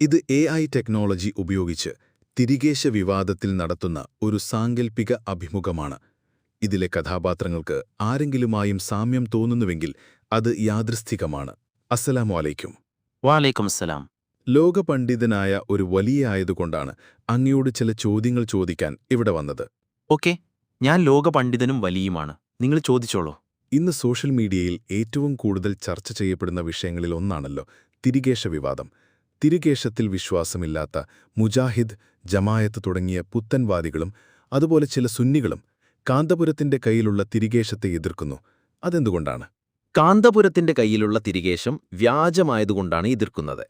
ഇത് A I technology ഉപയോഗിച്ച് തിരികേശ വിവാദത്തിൽ നടത്തുന്ന ഒരു സാങ്കൽപ്പിക അഭിമുഖമാണ്. ഇതിലെ കഥാപാത്രങ്ങൾക്ക് ആരെങ്കിലുമായും സാമ്യം തോന്നുന്നുവെങ്കിൽ അത് യാദൃസ്ഥികമാണ് അസ്സലാമു അലൈക്കും. വാലൈക്കും അസ്സലാം ലോകപണ്ഡിതനായ ഒരു വലിയ ആയതുകൊണ്ടാണ് അങ്ങയോട് ചില ചോദ്യങ്ങൾ ചോദിക്കാൻ ഇവിടെ വന്നത്. ഓക്കെ ഞാൻ ലോകപണ്ഡിതനും വലിയുമാണ്. നിങ്ങൾ ചോദിച്ചോളൂ. ഇന്ന് സോഷ്യൽ മീഡിയയിൽ ഏറ്റവും കൂടുതൽ ചർച്ച ചെയ്യപ്പെടുന്ന വിഷയങ്ങളിൽ ഒന്നാണല്ലോ തിരികേശ വിവാദം തിരികേശത്തിൽ വിശ്വാസമില്ലാത്ത മുജാഹിദ് ജമായത്ത് തുടങ്ങിയ പുത്തൻവാദികളും അതുപോലെ ചില സുന്നികളും കാന്തപുരത്തിന്റെ കയ്യിലുള്ള തിരികേശത്തെ എതിർക്കുന്നു. അതെന്തുകൊണ്ടാണ്? കാന്തപുരത്തിന്റെ കയ്യിലുള്ള തിരികേശം വ്യാജമായതുകൊണ്ടാണ് എതിർക്കുന്നത്.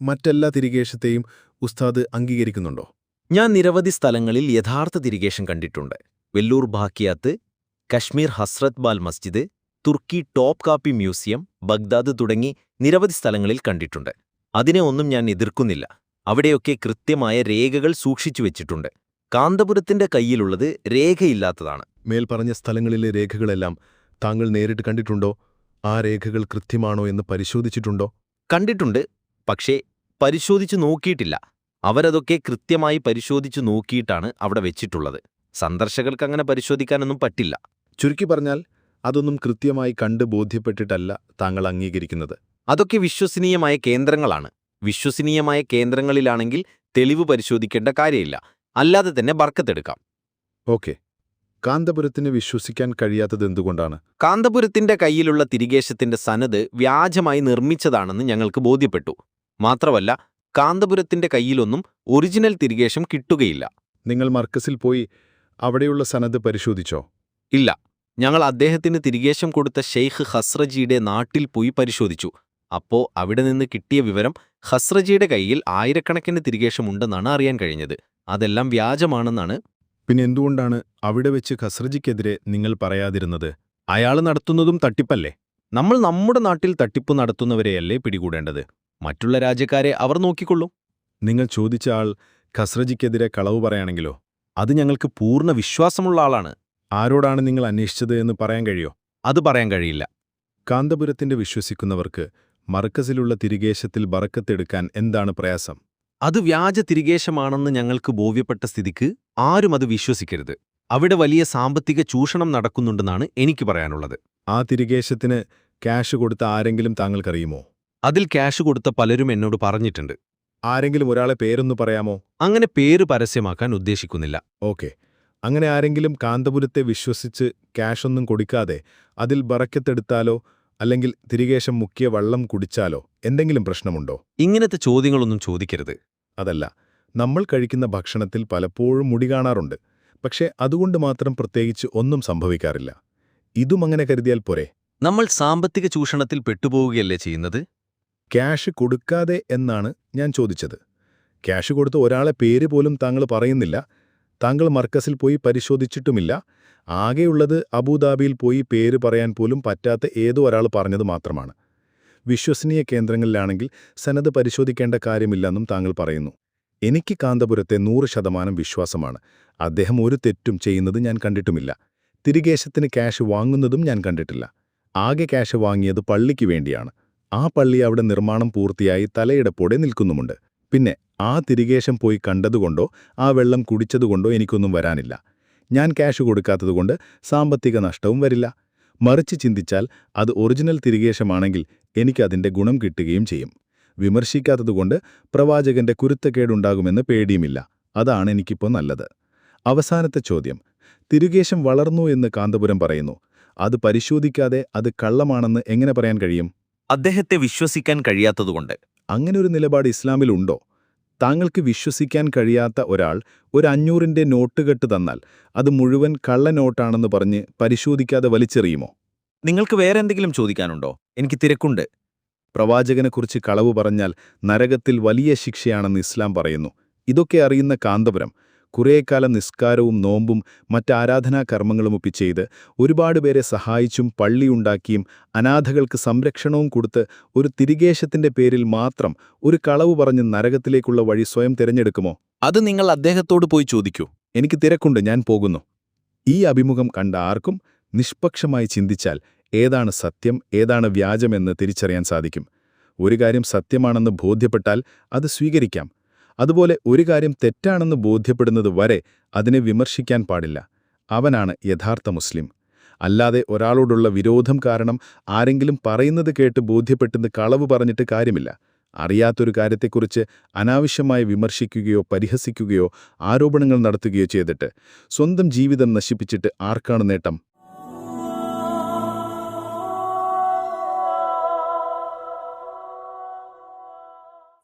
മറ്റെല്ലാ തിരികേശത്തെയും ഉസ്താദ് അംഗീകരിക്കുന്നുണ്ടോ? ഞാൻ നിരവധി സ്ഥലങ്ങളിൽ യഥാർത്ഥ തിരികേശം കണ്ടിട്ടുണ്ട്. വെല്ലൂർ ബാക്കിയാത്ത് കശ്മീർ ഹസ്രത് ബാൽ മസ്ജിദ് തുർക്കി ടോപ്പ് കാപ്പി മ്യൂസിയം ബഗ്ദാദ് തുടങ്ങി നിരവധി സ്ഥലങ്ങളിൽ കണ്ടിട്ടുണ്ട്. അതിനെ ഒന്നും ഞാൻ എതിർക്കുന്നില്ല. അവിടെയൊക്കെ കൃത്യമായ രേഖകൾ സൂക്ഷിച്ചു വെച്ചിട്ടുണ്ട്. കാന്തപുരത്തിന്റെ കയ്യിലുള്ളത് രേഖയില്ലാത്തതാണ്. മേൽപ്പറഞ്ഞ സ്ഥലങ്ങളിലെ രേഖകളെല്ലാം താങ്കൾ നേരിട്ട് കണ്ടിട്ടുണ്ടോ? ആ രേഖകൾ കൃത്യമാണോ എന്ന് പരിശോധിച്ചിട്ടുണ്ടോ? കണ്ടിട്ടുണ്ട് പക്ഷേ പരിശോധിച്ചു നോക്കിയിട്ടില്ല. അവരതൊക്കെ കൃത്യമായി പരിശോധിച്ചു നോക്കിയിട്ടാണ് അവിടെ വെച്ചിട്ടുള്ളത്. സന്ദർശകർക്ക് അങ്ങനെ പരിശോധിക്കാനൊന്നും പറ്റില്ല. ചുരുക്കി പറഞ്ഞാൽ അതൊന്നും കൃത്യമായി കണ്ട് ബോധ്യപ്പെട്ടിട്ടല്ല താങ്കൾ അംഗീകരിക്കുന്നത്. അതൊക്കെ വിശ്വസനീയമായ കേന്ദ്രങ്ങളാണ്. വിശ്വസനീയമായ കേന്ദ്രങ്ങളിലാണെങ്കിൽ തെളിവ് പരിശോധിക്കേണ്ട കാര്യമില്ല. അല്ലാതെ തന്നെ ബർക്കത്തെടുക്കാം. ഓക്കെ. കാന്തപുരത്തിന് വിശ്വസിക്കാൻ കഴിയാത്തത് എന്തുകൊണ്ടാണ്? കാന്തപുരത്തിന്റെ കയ്യിലുള്ള തിരികേശത്തിന്റെ സനത് വ്യാജമായി നിർമ്മിച്ചതാണെന്ന് ഞങ്ങൾക്ക് ബോധ്യപ്പെട്ടു. മാത്രമല്ല കാന്തപുരത്തിന്റെ കയ്യിലൊന്നും ഒറിജിനൽ തിരികേശം കിട്ടുകയില്ല. നിങ്ങൾ മർക്കസിൽ പോയി അവിടെയുള്ള സനത് പരിശോധിച്ചോ? ഇല്ല. ഞങ്ങൾ അദ്ദേഹത്തിന് തിരികേശം കൊടുത്ത ഷെയ്ഖ് ഹസ്രജിയുടെ നാട്ടിൽ പോയി പരിശോധിച്ചു. അപ്പോ അവിടെ നിന്ന് കിട്ടിയ വിവരം ഹസ്രജിയുടെ കയ്യിൽ ആയിരക്കണക്കിന് തിരികേശമുണ്ടെന്നാണ് അറിയാൻ കഴിഞ്ഞത്. അതെല്ലാം വ്യാജമാണെന്നാണ്. പിന്നെ എന്തുകൊണ്ടാണ് അവിടെ വെച്ച് ഖസ്രജിക്കെതിരെ നിങ്ങൾ പറയാതിരുന്നത്? അയാൾ നടത്തുന്നതും തട്ടിപ്പല്ലേ? നമ്മൾ നമ്മുടെ നാട്ടിൽ തട്ടിപ്പ് നടത്തുന്നവരെയല്ലേ പിടികൂടേണ്ടത്? മറ്റുള്ള രാജ്യക്കാരെ അവർ നോക്കിക്കൊള്ളും. നിങ്ങൾ ചോദിച്ച ആൾ ഖസ്രജിക്കെതിരെ കളവ് പറയാണെങ്കിലോ? അത് ഞങ്ങൾക്ക് പൂർണ വിശ്വാസമുള്ള ആളാണ്. ആരോടാണ് നിങ്ങൾ അന്വേഷിച്ചത് എന്ന് പറയാൻ കഴിയോ? അത് പറയാൻ കഴിയില്ല. കാന്തപുരത്തിന്റെ വിശ്വസിക്കുന്നവർക്ക് മർക്കസിലുള്ള തിരികേശത്തിൽ ബറക്കത്തെടുക്കാൻ എന്താണ് പ്രയാസം? അത് വ്യാജ തിരികേശമാണെന്ന് ഞങ്ങൾക്ക് ബോധ്യപ്പെട്ട സ്ഥിതിക്ക് ആരും അത് വിശ്വസിക്കരുത്. അവിടെ വലിയ സാമ്പത്തിക ചൂഷണം നടക്കുന്നുണ്ടെന്നാണ് എനിക്ക് പറയാനുള്ളത്. ആ തിരികേശത്തിന് ക്യാഷ് കൊടുത്ത ആരെങ്കിലും താങ്കൾക്കറിയുമോ? അതിൽ ക്യാഷ് കൊടുത്ത പലരും എന്നോട് പറഞ്ഞിട്ടുണ്ട്. ആരെങ്കിലും ഒരാളെ പേരൊന്നു പറയാമോ? അങ്ങനെ പേര് പരസ്യമാക്കാൻ ഉദ്ദേശിക്കുന്നില്ല. ഓക്കെ. അങ്ങനെ ആരെങ്കിലും കാന്തപുരത്തെ വിശ്വസിച്ച് ക്യാഷൊന്നും കൊടുക്കാതെ അതിൽ ബറക്കത്തെടുത്താലോ അല്ലെങ്കിൽ തിരികേശം മുക്കിയ വള്ളം കുടിച്ചാലോ? എന്തെങ്കിലും പ്രശ്നമുണ്ടോ? ഇങ്ങനത്തെ ചോദ്യങ്ങളൊന്നും ചോദിക്കരുത്. അതല്ല നമ്മൾ കഴിക്കുന്ന ഭക്ഷണത്തിൽ പലപ്പോഴും മുടി കാണാറുണ്ട്. പക്ഷേ അതുകൊണ്ട് മാത്രം പ്രത്യേകിച്ച് ഒന്നും സംഭവിക്കാറില്ല. ഇതും അങ്ങനെ കരുതിയാൽ പോരെ? നമ്മൾ സാമ്പത്തിക ചൂഷണത്തിൽ പെട്ടുപോവുകയല്ലേ ചെയ്യുന്നത്? ക്യാഷ് കൊടുക്കാതെ എന്നാണ് ഞാൻ ചോദിച്ചത്. ക്യാഷ് കൊടുത്ത ഒരാളെ പേര് പോലും താങ്കൾ പറയുന്നില്ല. താങ്കൾ മർക്കസിൽ പോയി പരിശോധിച്ചിട്ടുമില്ല. ആകെയുള്ളത് അബുദാബിയിൽ പോയി പേര് പറയാൻ പോലും പറ്റാത്ത ഏതോ ഒരാൾ പറഞ്ഞത് മാത്രമാണ്. വിശ്വസനീയ കേന്ദ്രങ്ങളിലാണെങ്കിൽ സനത് പരിശോധിക്കേണ്ട കാര്യമില്ലെന്നും താങ്കൾ പറയുന്നു. എനിക്ക് കാന്തപുരത്തെ നൂറ് ശതമാനം വിശ്വാസമാണ്. അദ്ദേഹം ഒരു തെറ്റും ചെയ്യുന്നത് ഞാൻ കണ്ടിട്ടുമില്ല. തിരികേശത്തിന് ക്യാഷ് വാങ്ങുന്നതും ഞാൻ കണ്ടിട്ടില്ല. ആകെ ക്യാഷ് വാങ്ങിയത് പള്ളിക്ക് വേണ്ടിയാണ്. ആ പള്ളി അവിടെ നിർമ്മാണം പൂർത്തിയായി തലയിടപ്പോടെ നിൽക്കുന്നുമുണ്ട്. പിന്നെ ആ തിരികേശം പോയി കണ്ടതുകൊണ്ടോ ആ വെള്ളം കുടിച്ചതുകൊണ്ടോ എനിക്കൊന്നും വരാനില്ല. ഞാൻ ക്യാഷ് കൊടുക്കാത്തതുകൊണ്ട് സാമ്പത്തിക നഷ്ടവും വരില്ല. മറിച്ച് ചിന്തിച്ചാൽ അത് ഒറിജിനൽ തിരികേശമാണെങ്കിൽ എനിക്കതിന്റെ ഗുണം കിട്ടുകയും ചെയ്യും. വിമർശിക്കാത്തതുകൊണ്ട് പ്രവാചകന്റെ കുരുത്തക്കേടുണ്ടാകുമെന്ന് പേടിയുമില്ല. അതാണ് എനിക്കിപ്പോൾ നല്ലത്. അവസാനത്തെ ചോദ്യം. തിരുകേശം വളർന്നു എന്ന് കാന്തപുരം പറയുന്നു. അത് പരിശോധിക്കാതെ അത് കള്ളമാണെന്ന് എങ്ങനെ പറയാൻ കഴിയും? അദ്ദേഹത്തെ വിശ്വസിക്കാൻ കഴിയാത്തതുകൊണ്ട് അങ്ങനെ ഒരു നിലപാട് ഇസ്ലാമിലുണ്ടോ? താങ്കൾക്ക് വിശ്വസിക്കാൻ കഴിയാത്ത ഒരാൾ ഒരു അഞ്ഞൂറിന്റെ നോട്ടുകെട്ട് തന്നാൽ അത് മുഴുവൻ കള്ള നോട്ടാണെന്ന് പറഞ്ഞ് പരിശോധിക്കാതെ വലിച്ചെറിയുമോ? നിങ്ങൾക്ക് വേറെ എന്തെങ്കിലും ചോദിക്കാനുണ്ടോ? എനിക്ക് തിരക്കുണ്ട്. പ്രവാചകനെക്കുറിച്ച് കളവ് പറഞ്ഞാൽ നരകത്തിൽ വലിയ ശിക്ഷയാണെന്ന് ഇസ്ലാം പറയുന്നു. ഇതൊക്കെ അറിയുന്ന കാന്തപുരം കുറേക്കാലം നിസ്കാരവും നോമ്പും മറ്റാരാധനാ കർമ്മങ്ങളുമൊപ്പി ചെയ്ത് ഒരുപാട് പേരെ സഹായിച്ചും പള്ളിയുണ്ടാക്കിയും അനാഥകൾക്ക് സംരക്ഷണവും കൊടുത്ത് ഒരു തിരികേശത്തിന്റെ പേരിൽ മാത്രം ഒരു കളവ് പറഞ്ഞ് നരകത്തിലേക്കുള്ള വഴി സ്വയം തിരഞ്ഞെടുക്കുമോ? അത് നിങ്ങൾ അദ്ദേഹത്തോട് പോയി ചോദിക്കൂ. എനിക്ക് തിരക്കുണ്ട് ഞാൻ പോകുന്നു. ഈ അഭിമുഖം കണ്ട ആർക്കും നിഷ്പക്ഷമായി ചിന്തിച്ചാൽ ഏതാണ് സത്യം ഏതാണ് വ്യാജമെന്ന് തിരിച്ചറിയാൻ സാധിക്കും. ഒരു കാര്യം സത്യമാണെന്ന് ബോധ്യപ്പെട്ടാൽ അത് സ്വീകരിക്കാം. അതുപോലെ ഒരു കാര്യം തെറ്റാണെന്ന് ബോധ്യപ്പെടുന്നത് വരെ അതിനെ വിമർശിക്കാൻ പാടില്ല. അവനാണ് യഥാർത്ഥ മുസ്ലിം. അല്ലാതെ ഒരാളോടുള്ള വിരോധം കാരണം ആരെങ്കിലും പറയുന്നത് കേട്ട് ബോധ്യപ്പെട്ടെന്ന് കളവ് പറഞ്ഞിട്ട് കാര്യമില്ല. അറിയാത്തൊരു കാര്യത്തെക്കുറിച്ച് അനാവശ്യമായി വിമർശിക്കുകയോ പരിഹസിക്കുകയോ ആരോപണങ്ങൾ നടത്തുകയോ ചെയ്തിട്ട് സ്വന്തം ജീവിതം നശിപ്പിച്ചിട്ട് ആർക്കാണ് നേട്ടം?